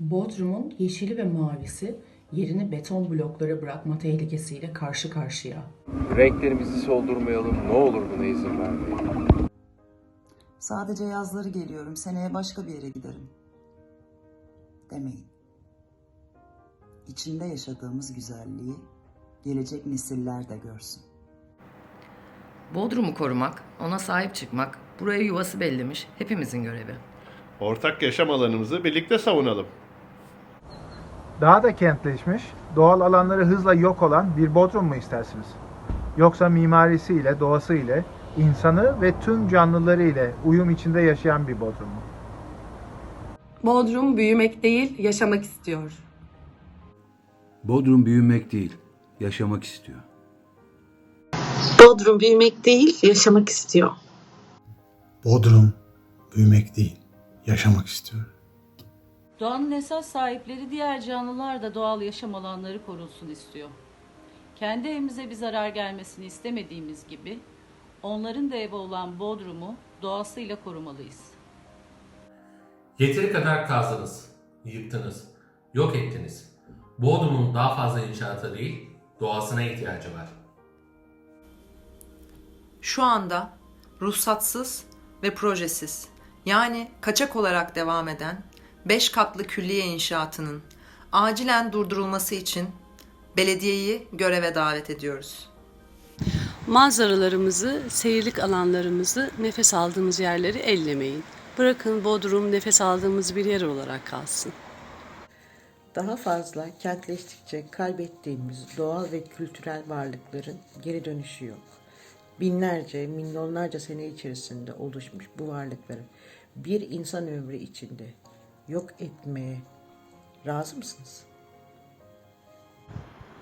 Bodrum'un yeşili ve mavisi yerini beton bloklara bırakma tehlikesiyle karşı karşıya. Renklerimizi soldurmayalım. Ne olur buna izin vermeyin. Sadece yazları geliyorum, seneye başka bir yere giderim. Demeyin. İçinde yaşadığımız güzelliği gelecek nesiller de görsün. Bodrum'u korumak, ona sahip çıkmak, buraya yuvası bellemiş hepimizin görevi. Ortak yaşam alanımızı birlikte savunalım. Daha da kentleşmiş, doğal alanları hızla yok olan bir Bodrum mu istersiniz? Yoksa mimarisiyle, doğasıyla, insanı ve tüm canlıları ile uyum içinde yaşayan bir Bodrum mu? Bodrum büyümek değil, yaşamak istiyor. Bodrum büyümek değil, yaşamak istiyor. Bodrum büyümek değil, yaşamak istiyor. Bodrum büyümek değil, yaşamak istiyor. Doğanın esas sahipleri diğer canlılar da doğal yaşam alanları korunsun istiyor. Kendi evimize bir zarar gelmesini istemediğimiz gibi onların da evi olan Bodrum'u doğasıyla korumalıyız. Yeteri kadar kazdınız, yıktınız, yok ettiniz. Bodrum'un daha fazla inşaata değil, doğasına ihtiyacı var. Şu anda ruhsatsız ve projesiz yani kaçak olarak devam eden 5 katlı külliye inşaatının acilen durdurulması için belediyeyi göreve davet ediyoruz. Manzaralarımızı, seyirlik alanlarımızı, nefes aldığımız yerleri ellemeyin. Bırakın Bodrum nefes aldığımız bir yer olarak kalsın. Daha fazla kentleştikçe kaybettiğimiz doğal ve kültürel varlıkların geri dönüşü yok. Binlerce, milyonlarca sene içerisinde oluşmuş bu varlıkları bir insan ömrü içinde yok etmeye razı mısınız?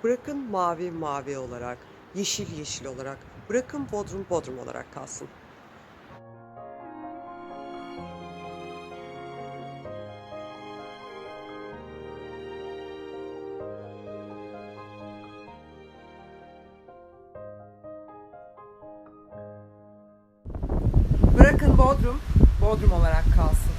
Bırakın mavi mavi olarak, yeşil yeşil olarak, bırakın bodrum bodrum olarak kalsın. Bırakın Bodrum, Bodrum olarak kalsın.